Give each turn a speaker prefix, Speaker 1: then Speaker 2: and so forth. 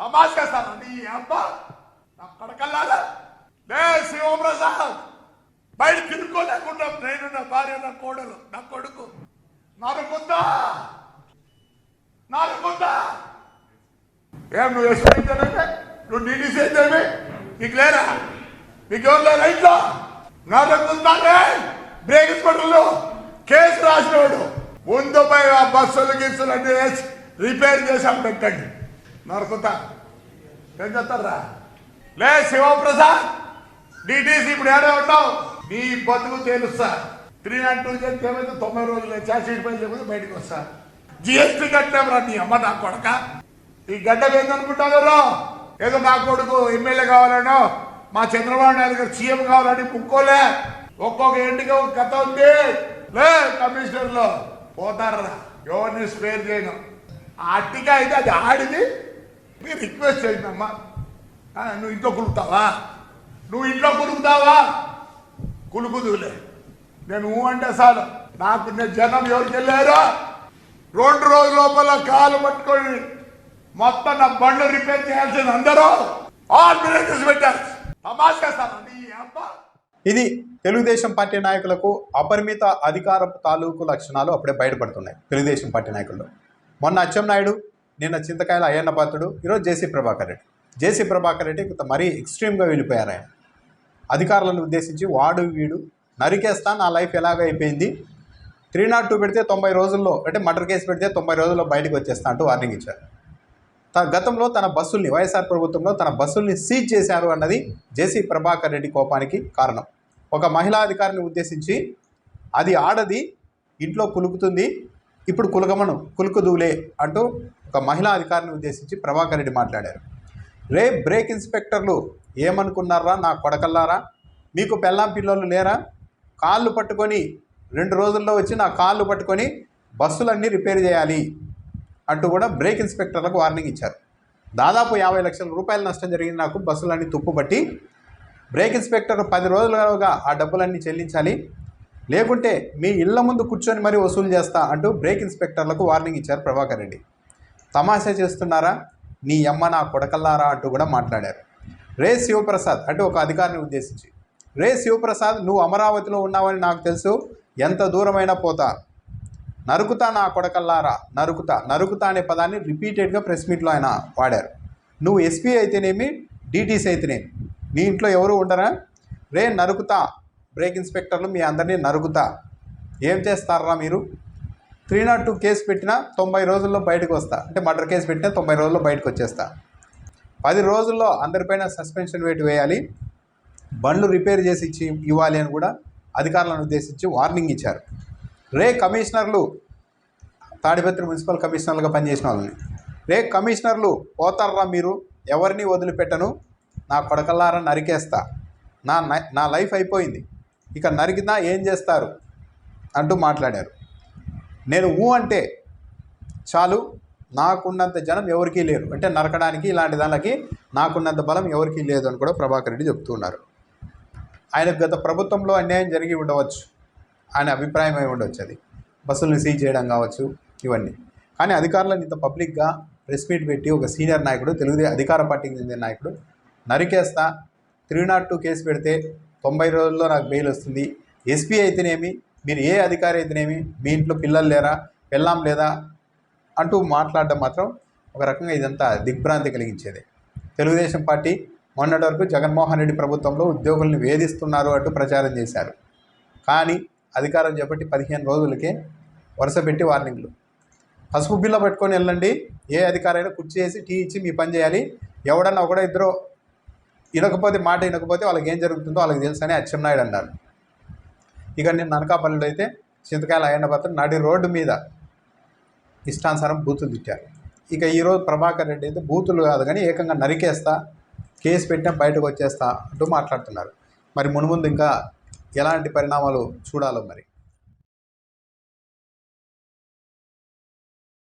Speaker 1: తమాష సార్ నీ అబ్బా నా కడకల్లారా? లే శివప్రసాద్ బయట తిరుక్కోలేకుండా నేను నా భార్య నా కోడలు నా కొడుకు. నరుకుందా నరుకుందా ఏం నువ్వు ఎస్పీంచానంటే నువ్వు డీడీసీ అయితే నీకు లేరా? మీకు ఎవరు లేరా ఇంట్లో? నరుకుందానే బ్రేక్ స్కూటర్లు కేసు రాసినవాడు ముందు పోయి ఆ బస్సులు గిస్సులు అన్ని వేసి రిపేర్ చేసాం పెట్టండి. నరుకుతా ఏం చెప్తారా లే శివప్రసాద్ డిటీసీ ఇప్పుడు ఏడే ఉంటావు నీ బతుకు తెలుస్తా. త్రీ నాట్ టూ చేస్తే ఏమైతే తొంభై రోజులు చార్జ్షీట్ పై లేకపోతే బయటకు వస్తా. జిఎస్టీ కట్టామరా నీ అమ్మ నా కొడక? ఈ గడ్డ ఏందనుకుంటారు ఏదో నా కొడుకు ఎమ్మెల్యే కావాలనో మా చంద్రబాబు నాయుడు గారు సీఎం కావాలని ముక్కోలే ఒక్కొక్క ఇంటికి ఒక కథ ఉంది. లే కమిషనర్లో. పోతారా? ఎవరిని స్పేర్ చేయను. ఆ అట్టిగా అయితే అది ఆడిది. మీరు రిక్వెస్ట్ చేసినమ్మా. నువ్వు ఇంట్లో కులుకుతావా? నువ్వు ఇంట్లో కులుకుతావా? కులుకుదులే నేను ఊ అంటే చాలు. నాకు నేను జనం ఎవరికి వెళ్ళారో రెండు రోజుల లోపల కాలు పట్టుకొని మొత్తం నా బండ్లు రిపేర్ చేయాల్సింది అందరూ ఆల్ పెట్టారు తమాషా
Speaker 2: ఇది తెలుగుదేశం పార్టీ నాయకులకు అపరిమిత అధికారపు తాలూకు లక్షణాలు అప్పుడే బయటపడుతున్నాయి తెలుగుదేశం పార్టీ నాయకుల్లో. మొన్న అచ్చెం నాయుడు నిన్న చింతకాయల అయ్యన్న పాత్రుడు ఈరోజు జేసీ ప్రభాకర్ రెడ్డి. జేసీ ప్రభాకర్ రెడ్డి కొంత మరీ ఎక్స్ట్రీమ్గా వెళ్ళిపోయారు ఆయన. అధికారులను ఉద్దేశించి వాడు వీడు నరికేస్తా నా లైఫ్ ఎలాగ అయిపోయింది? త్రీ నాట్ టూ పెడితే తొంభై రోజుల్లో అంటే మర్డర్ కేసు పెడితే తొంభై రోజుల్లో బయటకు వచ్చేస్తా అంటూ వార్నింగ్ ఇచ్చారు. తన గతంలో తన బస్సుల్ని వైఎస్ఆర్ ప్రభుత్వంలో తన బస్సుల్ని సీజ్ చేశారు అన్నది జేసీ ప్రభాకర్ రెడ్డి కోపానికి కారణం. ఒక మహిళా అధికారిని ఉద్దేశించి అది ఆడది ఇంట్లో కులుకుతుంది ఇప్పుడు కులగమను కులుకుదువులే అంటూ ఒక మహిళా అధికారిని ఉద్దేశించి ప్రభాకర్ రెడ్డి మాట్లాడారు. రే బ్రేక్ ఇన్స్పెక్టర్లు ఏమనుకున్నారా? నా కొడకల్లారా? మీకు పెళ్ళాం పిల్లలు లేరా? కాళ్ళు పట్టుకొని రెండు రోజుల్లో వచ్చి నా కాళ్ళు పట్టుకొని బస్సులన్నీ రిపేర్ చేయాలి అంటూ కూడా బ్రేక్ ఇన్స్పెక్టర్లకు వార్నింగ్ ఇచ్చారు. దాదాపు యాభై లక్షల రూపాయల నష్టం జరిగింది. నాకు బస్సులన్నీ తుప్పుపట్టి బ్రేక్ ఇన్స్పెక్టర్ పది రోజులుగా ఆ డబ్బులన్నీ చెల్లించాలి. లేకుంటే మీ ఇళ్ళ ముందు కూర్చొని మరీ వసూలు చేస్తా అంటూ బ్రేక్ ఇన్స్పెక్టర్లకు వార్నింగ్ ఇచ్చారు ప్రభాకర్ రెడ్డి. తమాషా చేస్తున్నారా? నీ అమ్మ నా కొడకల్లారా అంటూ కూడా మాట్లాడారు. రే శివప్రసాద్ అంటే ఒక అధికారిని ఉద్దేశించి రే శివప్రసాద్ నువ్వు అమరావతిలో ఉన్నావని నాకు తెలుసు ఎంత దూరమైనా పోతా. నరుకుతా నా కొడకల్లారా? నరుకుతా. నరుకుతా అనే పదాన్ని రిపీటెడ్గా ప్రెస్ మీట్లో ఆయన వాడారు. నువ్వు ఎస్పీ అయితేనేమి డీటీసీ అయితేనేమి? మీ ఇంట్లో ఎవరు ఉండరా? రే నరుకుతా. బ్రేక్ ఇన్స్పెక్టర్లు మీ అందరినీ నరుకుతా. ఏం చేస్తారా మీరు? త్రీ నాట్ టూ కేసు పెట్టినా తొంభై రోజుల్లో బయటకు వస్తా. అంటే మర్డర్ కేసు పెట్టినా తొంభై రోజుల్లో బయటకు వచ్చేస్తా. పది రోజుల్లో అందరిపైన సస్పెన్షన్ వేటు వేయాలి. బండ్లు రిపేర్ చేసి ఇచ్చి ఇవ్వాలి అని కూడా అధికారులను ఉద్దేశించి వార్నింగ్ ఇచ్చారు. రే కమిషనర్లు తాడిపత్రి మున్సిపల్ కమిషనర్లుగా పనిచేసిన వాళ్ళని. రే కమిషనర్లు పోతారా మీరు ఎవరిని వదిలిపెట్టను? నా కొడకల్లారా నరికేస్తా. నా నై- నా లైఫ్ అయిపోయింది. ఇక నరికినా ఏం చేస్తారు? అంటూ మాట్లాడారు. నేను ఊ అంటే చాలు నాకున్నంత జనం ఎవరికీ లేరు. అంటే నరకడానికి ఇలాంటి దానికి నాకున్నంత బలం ఎవరికీ లేదు అని కూడా ప్రభాకర్ రెడ్డి చెప్తున్నారు ఆయనకు గత ప్రభుత్వంలో అన్యాయం జరిగి ఉండవచ్చు. ఆయన అభిప్రాయం అయి ఉండవచ్చు అది. బస్సులను సీజ్ చేయడం కావచ్చు ఇవన్నీ. కానీ అధికారులను ఇంత పబ్లిక్గా ప్రెస్ మీట్ పెట్టి ఒక సీనియర్ నాయకుడు తెలుగుదేశం అధికార పార్టీకి చెందిన నాయకుడు నరికేస్తా త్రీ నాట్ టూ కేసు పెడితే తొంభై రోజుల్లో నాకు బెయిల్ వస్తుంది. ఎస్పీ అయితేనేమి మీరు ఏ అధికారి అయితేనేమి మీ ఇంట్లో పిల్లలు లేరా పెళ్ళాం లేదా అంటూ మాట్లాడడం మాత్రం ఒక రకంగా ఇదంతా దిగ్భ్రాంతి కలిగించేది. తెలుగుదేశం పార్టీ మొన్నటి వరకు జగన్మోహన్ రెడ్డి ప్రభుత్వంలో ఉద్యోగుల్ని వేధిస్తున్నారు అంటూ ప్రచారం చేశారు. కానీ అధికారం చేపట్టి పదిహేను రోజులకే వరుస పెట్టి వార్నింగ్లు. పసుపు బిల్ల పెట్టుకొని వెళ్ళండి ఏ అధికారైనా కుర్చీ చేసి టీ ఇచ్చి మీ పని చేయాలి. ఎవడన్నా ఒకడో ఇద్దరు వినకపోతే మాట వినకపోతే వాళ్ళకి ఏం జరుగుతుందో వాళ్ళకి తెలుసు అని అచ్చెన్నాయుడు అన్నారు. ఇక నేను అనకాపల్లిలో అయితే చింతకాయల అయ్యన్న పత్రం నడి రోడ్డు మీద ఇష్టానుసారం బూతులు తిట్టారు. ఇక ఈరోజు ప్రభాకర్ రెడ్డి అయితే బూతులు కాదు కానీ ఏకంగా నరికేస్తా కేసు పెట్టినా బయటకు వచ్చేస్తా అంటూ మాట్లాడుతున్నారు. మరి మునుముందు ఇంకా ఎలాంటి పరిణామాలు చూడాలో మరి?